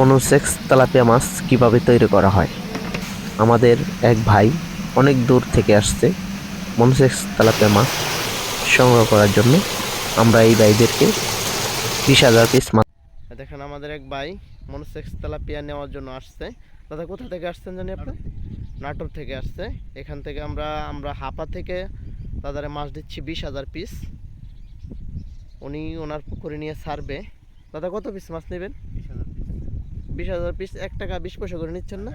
Monosex tilapia মাছ কীভাবে তৈরি করা হয়? আমাদের এক ভাই অনেক দূর থেকে আসছে মনোসেক্স তেলাপিয়া মাছ সংগ্রহ করার জন্য। আমরা এই ভাইদেরকে বিশ হাজার পিস মাছ দেখেন আমাদের এক ভাই মনোসেক্স তেলাপিয়া নেওয়ার জন্য আসছে। দাদা কোথা থেকে আসছেন জানি আপনি? নাটোর থেকে আসছে। এখান থেকে আমরা আমরা হাপা থেকে দাদারে মাছ দিচ্ছি বিশ হাজার পিস উনি ওনার পুকুরে নিয়ে ছাড়বে দাদা কত পিস মাছ নেবেন? বিশ হাজার পিস এক টাকা বিশ পয়সা করে নিচ্ছেন না?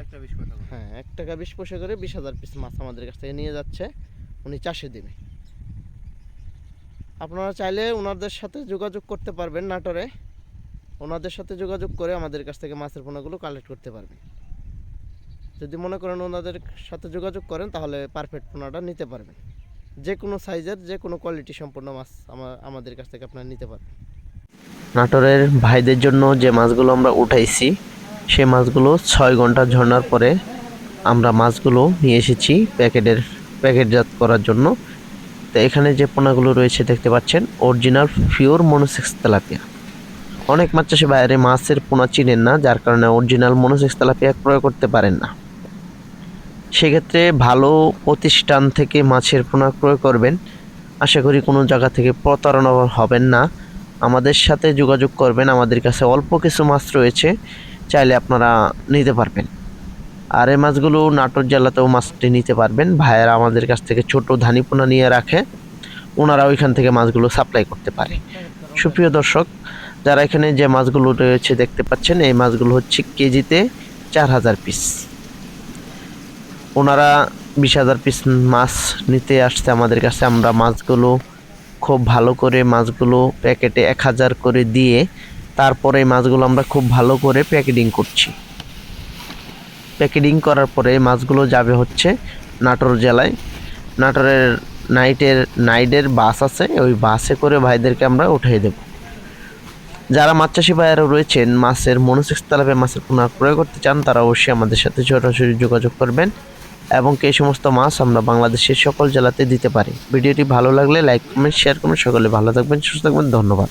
হ্যাঁ এক টাকা বিশ পয়সা করে বিশ হাজার পিস মাছ আমাদের কাছ থেকে নিয়ে যাচ্ছে। উনি চাষে দেবে। আপনারা চাইলে ওনাদের সাথে যোগাযোগ করতে পারবেন নাটোরে। ওনাদের সাথে যোগাযোগ করে আমাদের কাছ থেকে মাছের পোনাগুলো কালেক্ট করতে পারবেন। যদি মনে করেন ওনাদের সাথে যোগাযোগ করেন তাহলে পারফেক্ট পোনাটা নিতে পারবেন। যে কোনো সাইজের যে কোনো কোয়ালিটি সম্পূর্ণ মাছ আমাদের কাছ থেকে আপনারা নিতে পারবেন। নাটোরের ভাইদের জন্য যে মাছগুলো আমরা উঠাইছি সেই মাছগুলো ছয় ঘণ্টা ঝরনার পরে আমরা মাছগুলো নিয়ে এসেছি প্যাকেটের, প্যাকেটজাত করার জন্য। তো এখানে যে পোনাগুলো রয়েছে দেখতে পাচ্ছেন, অরিজিনাল পিওর মনোসেক্স তেলাপিয়া। অনেক মাছ চাষি বাইরে মাছের পোনা চিনেন না, যার কারণে অরিজিনাল মনোসেক্স তেলাপিয়া ক্রয় করতে পারেন না। সেক্ষেত্রে ভালো প্রতিষ্ঠান থেকে মাছের পোনা ক্রয় করবেন। আশা করি কোনো জায়গা থেকে প্রতারণা হবেন না। আমাদের সাথে যোগাযোগ করবেন, আমাদের কাছে অল্প কিছু মাছ রয়েছে। চাইলে আপনারা নিতে পারবেন। আর এই মাছগুলো নাটোর জেলাতেও মাছটি নিতে পারবেন। ভাইয়েরা আমাদের কাছ থেকে ছোট ধানিপোনা নিয়ে রাখে। ওনারা ওইখান থেকে মাছগুলো সাপ্লাই করতে পারে। সুপ্রিয় দর্শক, যারা এখানে যে মাছগুলো রয়েছে দেখতে পাচ্ছেন, এই মাছগুলো হচ্ছে কেজিতে চার হাজার পিস ওনারা বিশ হাজার পিস মাছ নিতে আসছে আমাদের কাছে। আমরা মাছগুলো খুব ভালো করে মাছগুলো প্যাকেটে এক হাজার করে দিয়ে তারপরে মাছগুলো আমরা খুব ভালো করে প্যাকেটিং করছি। প্যাকেটিং করার পরে মাছগুলো যাবে হচ্ছে নাটোর জেলায়। নাটোরের নাইটের নাইটের বাস আছে, ওই বাসে করে ভাইদেরকে আমরা উঠিয়ে দেব। যারা মাছ চাষি ভাইয়েরা রয়েছেন, মাছের মনোসেক্স তালাপে মাছের পোনা ক্রয় করতে চান, তারা অবশ্যই আমাদের সাথে সরাসরি যোগাযোগ করবেন এবং এই সমস্ত মাছ আমরা বাংলাদেশের সকল জেলাতে দিতে পারি। ভিডিওটি ভালো লাগলে লাইক, কমেন্ট শেয়ার করুন। সকলে ভালো থাকবেন, সুস্থ থাকবেন। ধন্যবাদ।